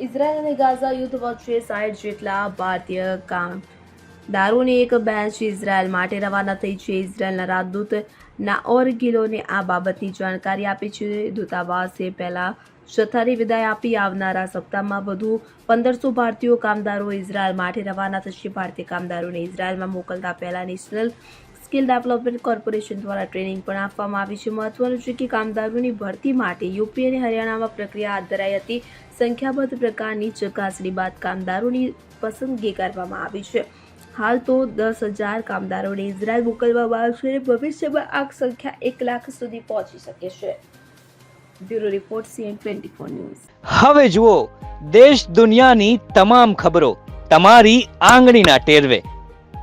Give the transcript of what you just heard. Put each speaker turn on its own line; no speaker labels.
Israel અને Gaza યુદ્ધ વચ્ચે સાઠ જેટલા ભારતીય કામદારોની એક બેન્ચ ઇઝરાયલ માટે રવાના થઈ છે. ઇઝરાયલના રાજદૂત નાઓર ગિલોને આ બાબતની જાણકારી આપી છે. દૂતાવાસે પહેલા જથ્થાની વિદાય આપી. આવનારા સપ્તાહમાં વધુ પંદરસો ભારતીય કામદારો ઇઝરાયલ માટે રવાના થશે. ભારતીય કામદારોને ઇઝરાયલમાં મોકલતા પહેલા નેશનલ સ્કિલ ડેવલપમેન્ટ કોર્પોરેશન દ્વારા ટ્રેનિંગ પણ આપવામાં આવી છે. મહત્વનું છે કે કામદારોની ભરતી માટે યુપી અને હરિયાણામાં પ્રક્રિયા હાથ ધરાઈ હતી. સંખ્યાબદ્ધ પ્રકારની ચકાસણી બાદ કામદારોની પસંદગી કરવામાં આવી છે. હાલ તો દસ હજાર કામદારોને ઇઝરાયલ મોકલવામાં આવશે અને ભવિષ્યમાં આ સંખ્યા એક લાખ સુધી પહોંચી શકે છે. Bureau report CN twenty four news.
હવે જુઓ, દેશ દુનિયાની તમામ ખબરો તમારી આંગળીના ટેરવે.